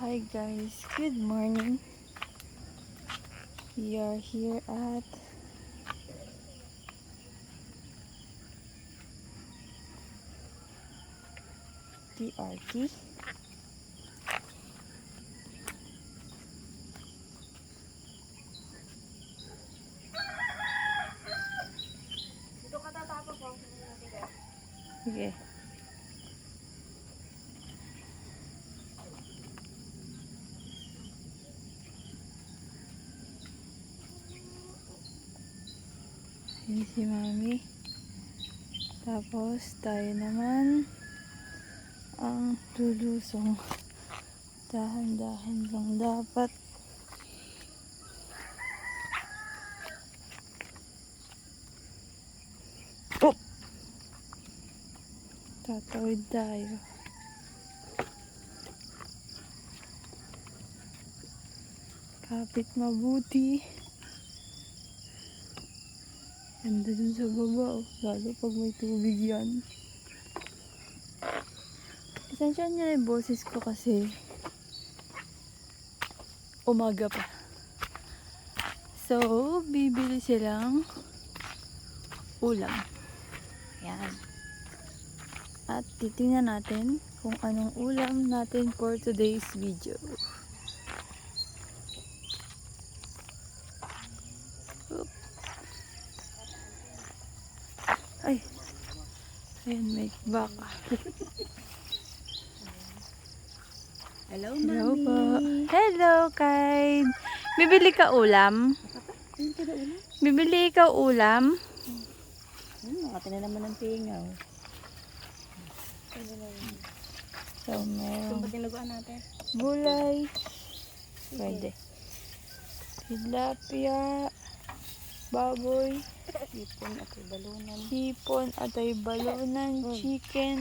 Hi guys, good morning. We are here at TRT. Yun si Mami. Tapos tayo naman ang lulusong. Dahan-dahan lang dapat. Oh! Tatawid tayo. Kapit mabuti. Ganda dun sa baba. oh. Lalo pag may tubig yan. Esensya niya yung boses ko kasi umaga pa. So, bibili silang ulam. Yan. At titingnan natin kung anong ulam natin for today's video. Ayan, may baka. Hello, Hello po. Hello, Kaid. Bibili ka ulam? Bibili ka ulam? Hmm, nakati na naman ng pingaw. So, Ito meron ba tinuguan natin? gulay. Pwede. Tilapia. Baboy. Ipon at balunan. Hipon, atay balunan, Mm. chicken,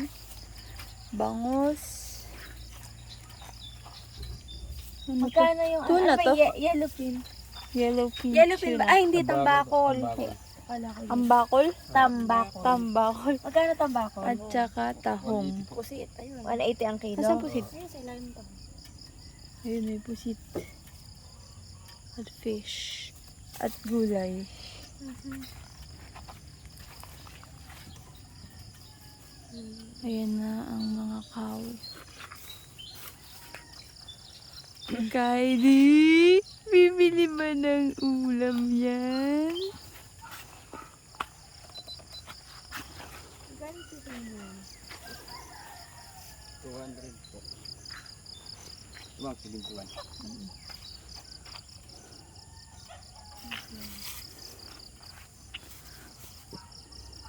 bangus. Ano? Magkano yung Tuna ano, to? ye- yellow pin? Yellow pin. Yellow pin ba? Ay, hindi, tambakol. Yun. Ambakol? Tambakol. Tambakol. Magkano tambakol? At saka tahong. Pusit, ayun. 180 ang kilo. Nasaan pusit? Ayun, sa ilalim to. Ayun, may pusit. At fish. At gulay. Ayan na ang mga cow. Kylie, bibili ba ng ulam yan? Magkano ito yun? 200 po. Ibang silintuan.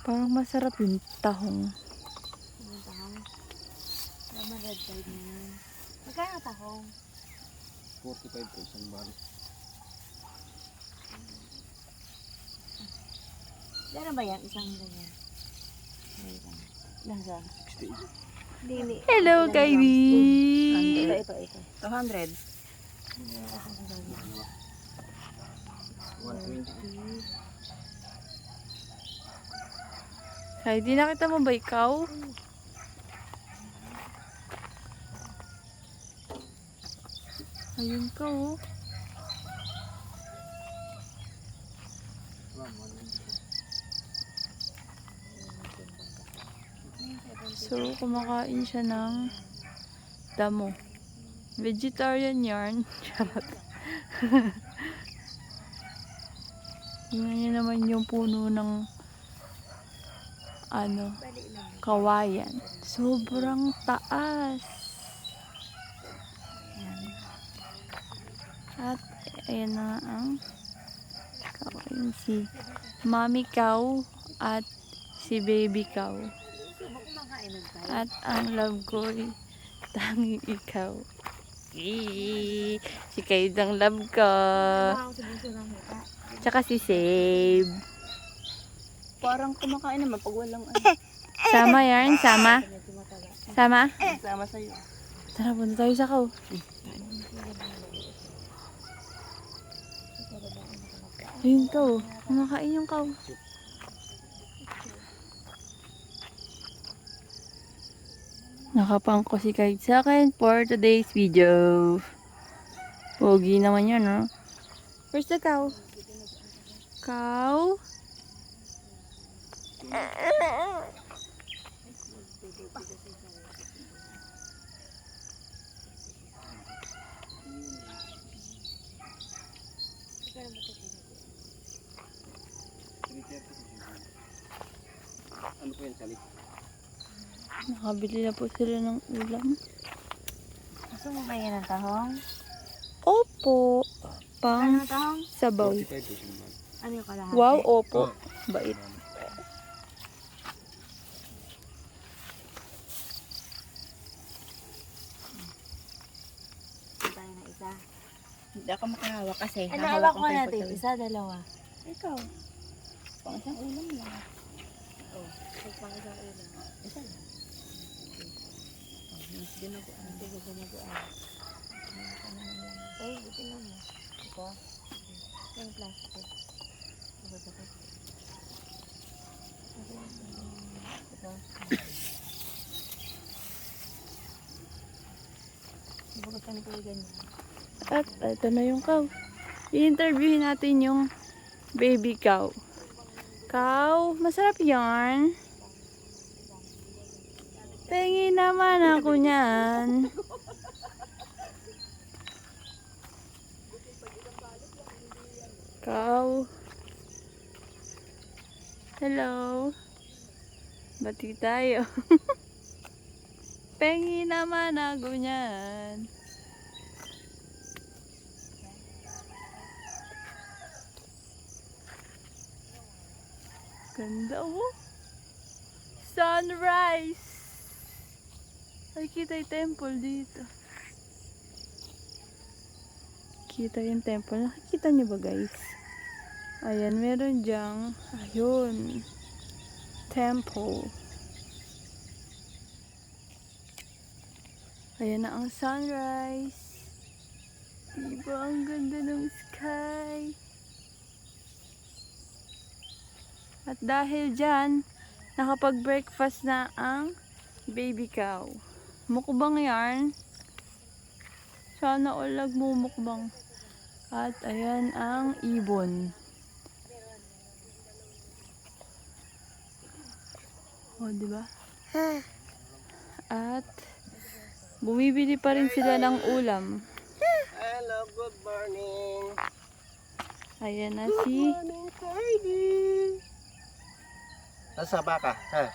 Parang masarap yung tahong. Yung tahong. Tama, red tide na yan. Magkano tahong? 45 po isang bali. Meron ba yan? Isang ganyan. Siya? 68. Hindi, hindi. Hello, Kylie! Ito, ito, ito. 200. Kylie, nakita mo ba ikaw? Ayun ka oh. Ma'am, 120. So, kumakain siya ng damo. Vegetarian yarn. Charot. Tingnan niyo naman yung puno ng ano, kawayan. Sobrang taas. Yan. At ayan na ang kawayan si Mami Cow at si Baby Cow. At ang love ko ay tanging ikaw. Eee, si Kaid ang love ko. Tsaka si Save. Parang kumakain naman pag walang ano. Sama yarn, sama. Sama. Sama sa'yo. Tara, punta tayo sa kaw. Ayun kaw. Kumakain yung kaw. Nakapangko si Kite sa akin for today's video. Pogi naman yun, no? Where's the cow? Cow? Ano po yan, Sally? Nakabili na po sila ng ulam. Gusto mo ba yan ng tahong? Opo. Pang Ano tahong? sabaw. 45 po isang bali. Ano yung kalahati? Wow, opo. Bait. Gusto tayo ng isa. Hindi ako makahawak kasi. Ano, hahawak iba ko natin. Isa, dalawa. Ikaw. Pang isang ulam lang. Oh, pang isang ulam. Isa lang. Mas ginaguan. Hindi ko ginaguan. Ay, tingnan mo. Ito. Ito yung plastic. Ito, ito, ito. Ito. Ganyan? At ito na yung cow. I-interviewin natin yung baby cow. Cow, masarap yarn. Pengi naman ako niyan. Cow. Hello. Bati tayo. Pengi naman ako niyan. Ganda oh. Sunrise. Ay, kita yung temple dito. Kita yung temple. Nakikita niyo ba guys? Ayan, meron diyang, ayun, temple. Ayan na ang sunrise. Diba ang ganda ng sky? At dahil dyan, nakapag-breakfast na ang baby cow. Mukbang yarn. Sana all nagmumukbang. At ayan ang ibon. O, di ba? At bumibili pa rin sila ng ulam. Hello, good morning. Ayan na si Morning. Nasa baka, ha?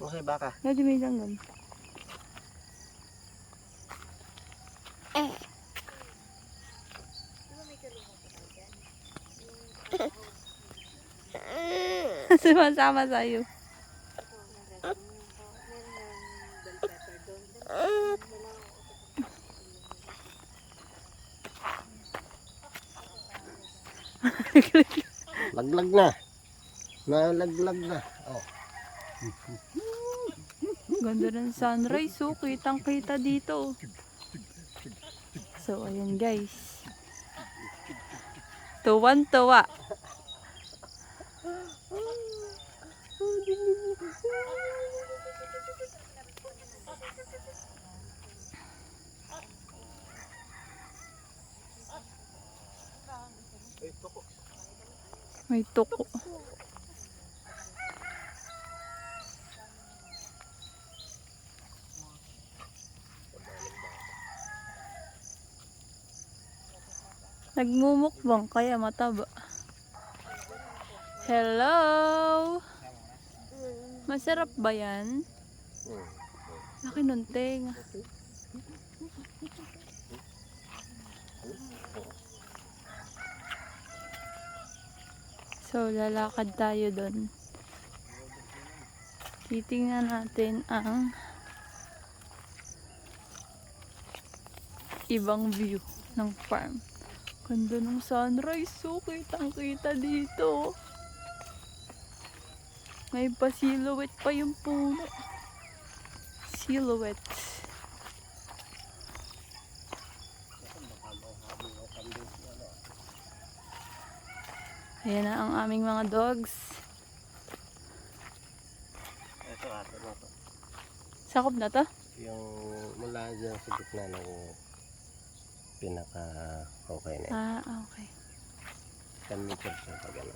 Nasa baka. Medyo may langgam. Sumasama sa'yo. Laglag na. Nalaglag na. Oh. Ganda ng sunrise, oh. Kitang kita dito. So, ayan guys. Tuwan-tuwa. May tuko. Nagmumukbang kaya mataba. Hello! Masarap ba yan? Laki ng tenga. So, lalakad tayo doon. Titingnan natin ang ibang view ng farm. Ganda ng sunrise. So, kitang kita dito. May pa silhouette pa yung puno. Silhouette. Ayan na ang aming mga dogs. Ito, ate mo to. Sakop na to? Yung mula dyan sa gitna ng pinaka okay na. Ah, okay. 10 meters yung pag ano.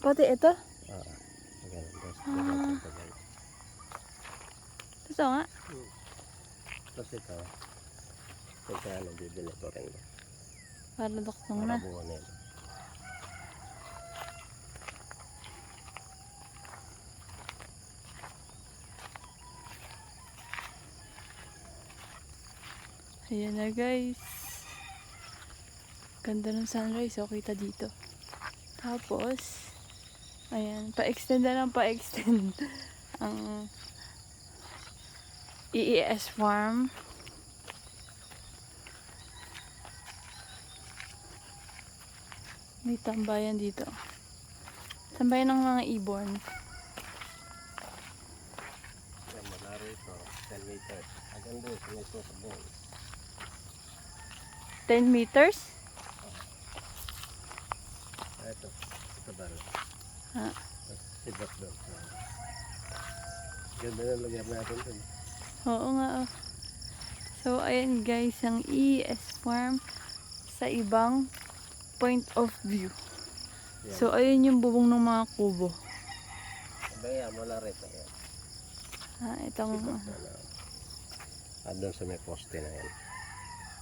Pati ito? Oo. Pag ano. Tapos Ah. diretso pag ano. Ito nga. Tapos ito. Pagka ano, bibili ko rin. Para duktong Para na. buo na yun. Ayan na guys. Ganda ng sunrise. O, kita dito. Tapos, ayan. Pa-extend na lang pa-extend. ang EES farm. May tambayan dito. Tambayan ng mga ibon. Yan, mula rito. 10 meters. Hanggang doon, sa may. 10 meters? Ah, Ito. Ito ba? Ah. Tapos sibak doon. Ganda na lagyan natin doon. Oo nga. oh. So, ayan guys, ang ES farm sa ibang point of view. Yan. So, ayun yung bubong ng mga kubo. Yan, mula rito. Yan. Ah, itong... Sibak na lang. Doon sa may poste na yan.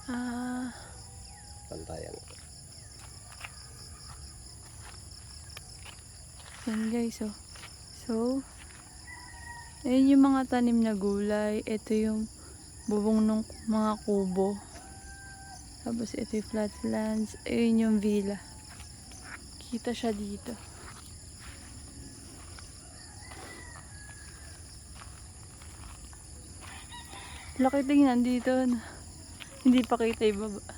Ah, Pantayan. yan guys, oh. So, ayun yung mga tanim na gulay. Ito yung bubong ng mga kubo. Tapos ito yung flatlands. Ayun yung villa. Kita siya dito. Laki tingnan dito. Hindi pa kita ibaba.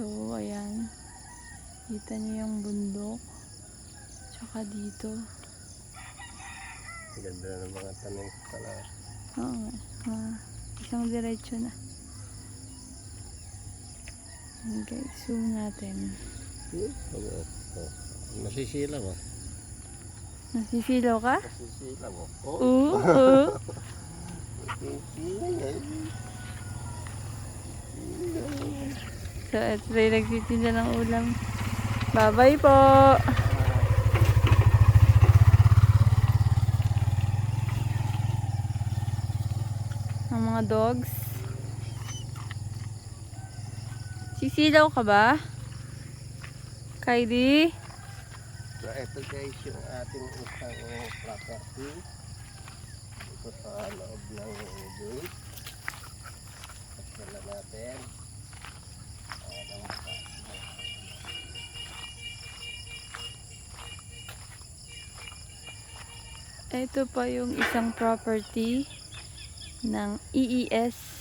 So, ayan. Kita niyo yung bundok. Tsaka dito. Ganda ng mga tanim pala. Oo nga. Ah, isang diretso na. Guys, zoom natin. Hmm? Oo. Oh. Nasisilaw ah. Nasisilaw ka? Nasisilaw oh. Oo. oo. Nasisilaw. So, ito rin nagtitinda ng ulam. Bye-bye po! Ang mga dogs. Sisilaw ka ba? Kylie? So, ito guys yung ating isang property. Ito sa loob ng gate. Pagkala natin. Ito pa yung isang property ng EES.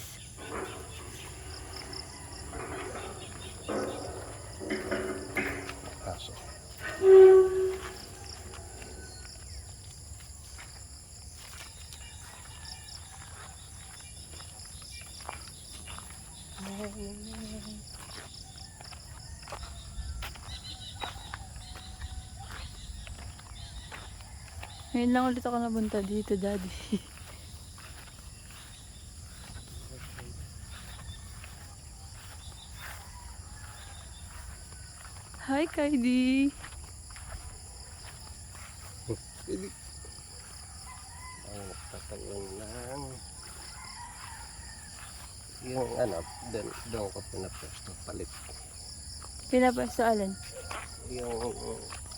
Ngayon lang ulit ako nabunta dito, daddy. Hi, Kylie. Pili. Ang tatayin lang. Yung ano, doon, doon ko pinaposto palit. Pinapasto alin? Yung,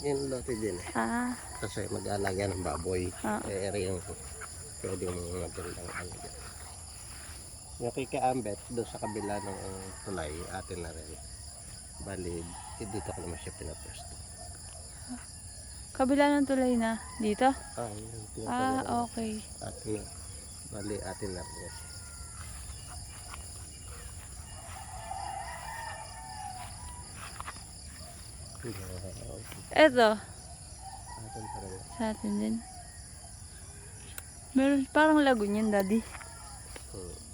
yung lote din eh. Ah, Kasi mag-alaga ng baboy. Ah. Eh, ere yung pwede mo magandang ano dyan. Yung kay Kaambet, doon sa kabila ng tulay, atin na rin. Bali, eh, dito ko naman siya pinaposto. kabila ng tulay na. Dito? Ah, yun. Ah, ko. okay. Atin na. Bali, atin na rin. Yeah, Eto, atin pa rin. sa atin din. Meron, parang lagun yan, daddy. Hmm.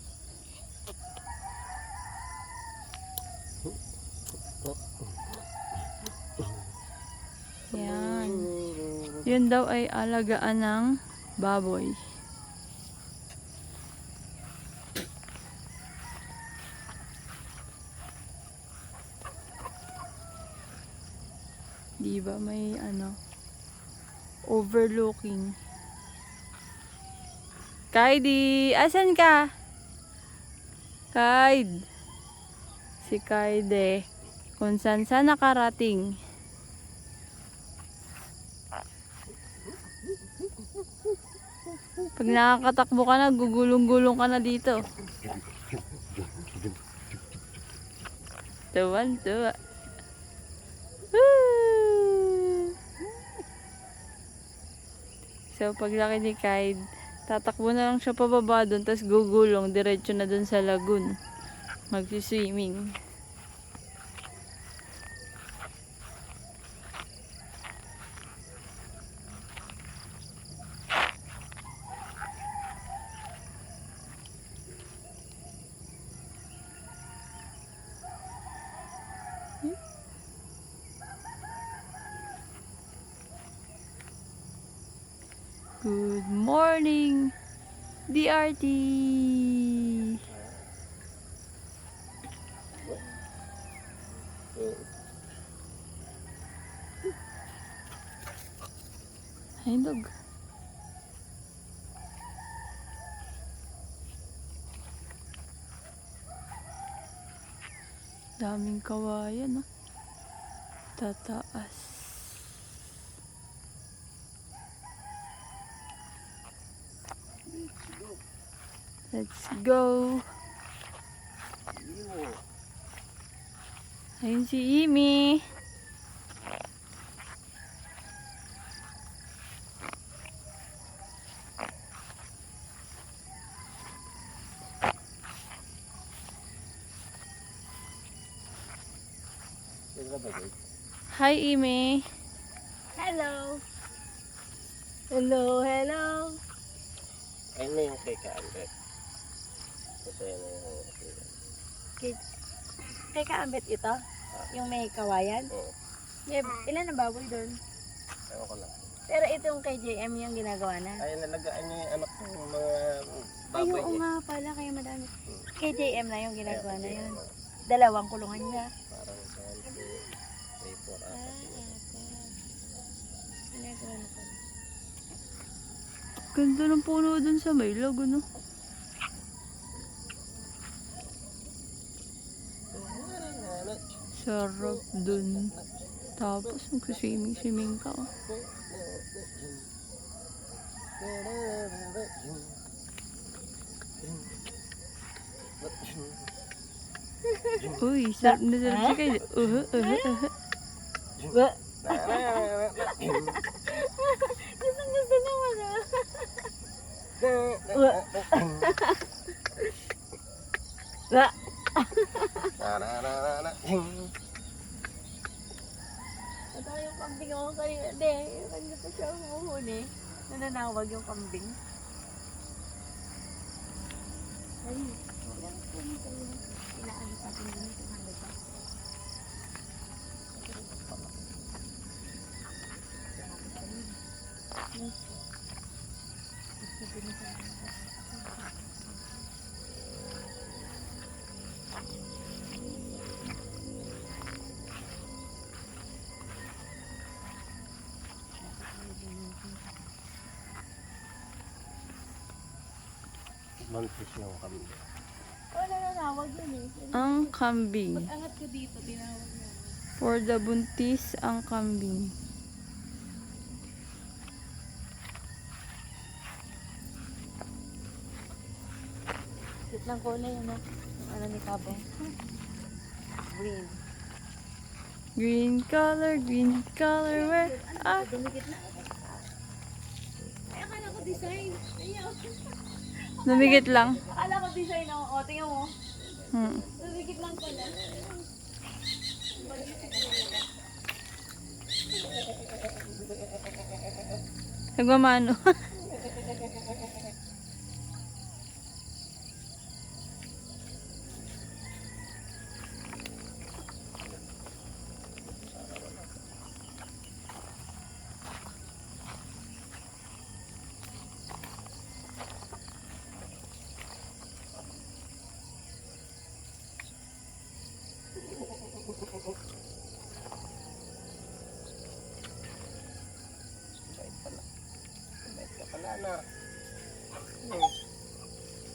Yan. Yun daw ay alagaan ng baboy. Di ba may ano, overlooking. Kaidi, asan ka? Kaid. Si Kaide. Kung saan saan nakarating. Pag nakakatakbo ka na, gugulong-gulong ka na dito. Tuwan, tuwa. Woo! So, paglaki ni Kaid, tatakbo na lang siya pababa doon, tapos gugulong, diretso na doon sa lagoon. Magsiswimming. Good morning, DRT! Hindog. Daming kawayan, no? Tataas. Let's go. Ayun si Imi. Hi, Imi. Hello! Hello, hello! Na yung kay. Ito yun na yung Kay, kay Kaambet ito? Yung may kawayan? Oo. May, ilan na baboy doon? Ewan ko lang. Pero itong kay JM yung ginagawa na. Ay, nalagaan niya yung anak ng mga Ay, baboy oo niya. nga pala, kaya madami. Kay JM na yung ginagawa na Kaya, yun. ano, Dalawang kulungan niya. Parang 1, 2, 3, 4, Ah, apat. yun. Ginagawa na pala. Ganda ng puno dun sa may lago, no? Sarap dun. Tapos mag-swimming-swimming ka. Oh. Uy, sarap na sarap siya kayo. Uh, uh, uh, Ba? Gustong gusto naman ah. Ba? Ito yung kambing ako kanina. Hindi, yung kanina pa siya umuhuni. Nananawag yung kambing. Ay, wala na po nito yung inaano sa atin din ito. Mantis lang kami. Wala nanawag yun eh. Ang kambing. Angat ko dito, tinawag niya. For the buntis, ang kambing. Cute ng kulay yun ah. Yung ano ni Kabo. Green. Green color, green color, where? Ah, Dumikit na. Ay, akala ko design. Ayaw. Namigit lang. Akala ko design ako. O, tingnan mo. Hmm. Dumikit lang pala. Nagmamano.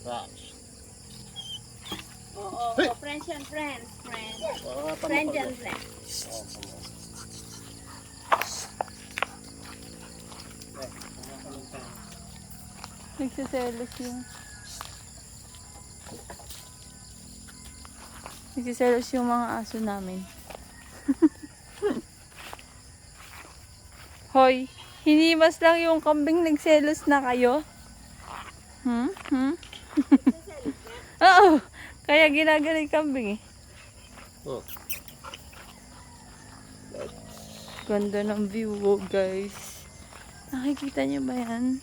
Rocks. Oo, oh, oh, friends yan, friends. Friends. Oh, Friends yan, friends. Oh. Nagsiselos yung... Nagsiselos yung mga aso namin. Hoy, hinimas lang yung kambing nagselos na kayo? Hmm? Hmm? Oo, kaya ginagaling kambing eh. Oh. Ganda ng view, oh, guys. Nakikita niyo ba yan?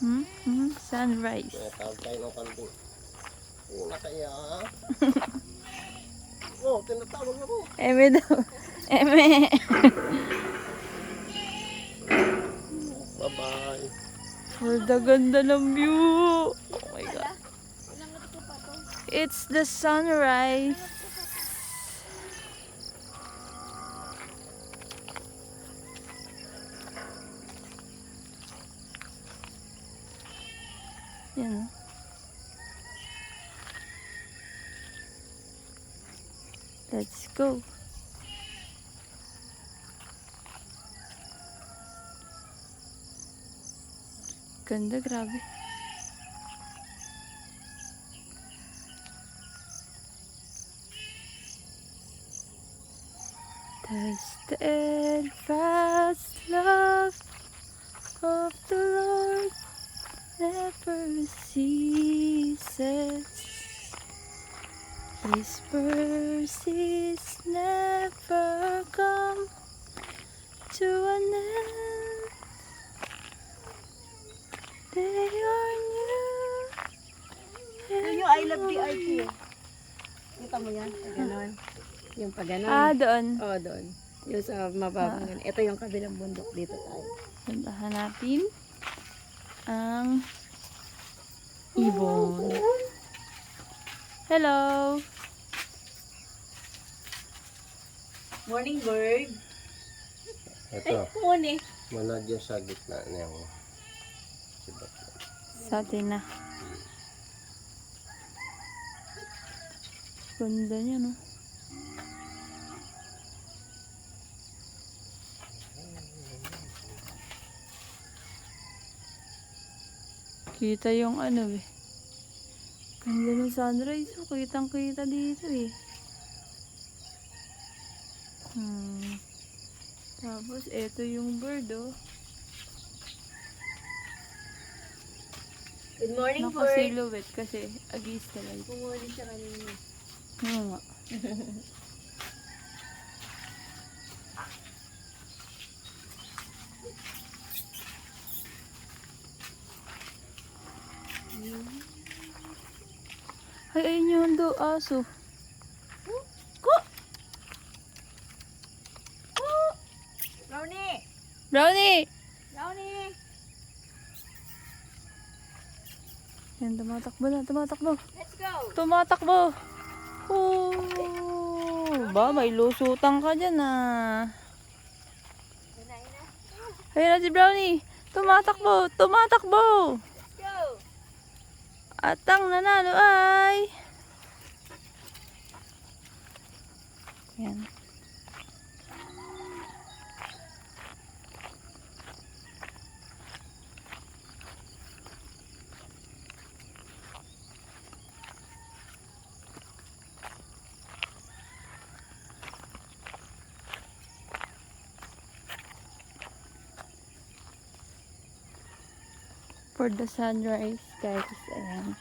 Hmm? Hmm? Sunrise. Kaya tawag tayo ng kambing. Una kaya. oh, tinatawag ako. Eme daw. Eme. Bye-bye. For the ganda ng view. Oh my God. It's the sunrise. Yan. Let's go. Ganda, grabe. The steadfast love of the Lord never ceases. His mercies never come to an end. Yun yung I love the RT. Kita mo yan? Pag ganon. Yung pag ganon. Ah, doon. Oo, doon. Yung sa mababang ganun. Ito yung kabilang bundok. Dito tayo. Puntahan natin ang ibon. Hello! Morning bird. Ay, Ito, kumuni. manad yung sa gitna sibak. Sa atin na. Ganda niya, no? Kita yung ano eh. Ganda ng sunrise. Oh, kitang kita dito eh. Hmm. Tapos, eto yung bird oh. Good morning bird. Naka-silhouette kasi against the light. Kumuni siya kanina. Oo nga. Ay, ayun yung do aso. Ko! Brownie! Brownie! Yan, tumatakbo na, tumatakbo. Let's go! Tumatakbo! Oh! Ba, may lusutan ka dyan ah. Ayun na si Brownie! Tumatakbo! Tumatakbo! Let's go! At ang nanalo ay... Yan. For the sunrise, guys, ayan.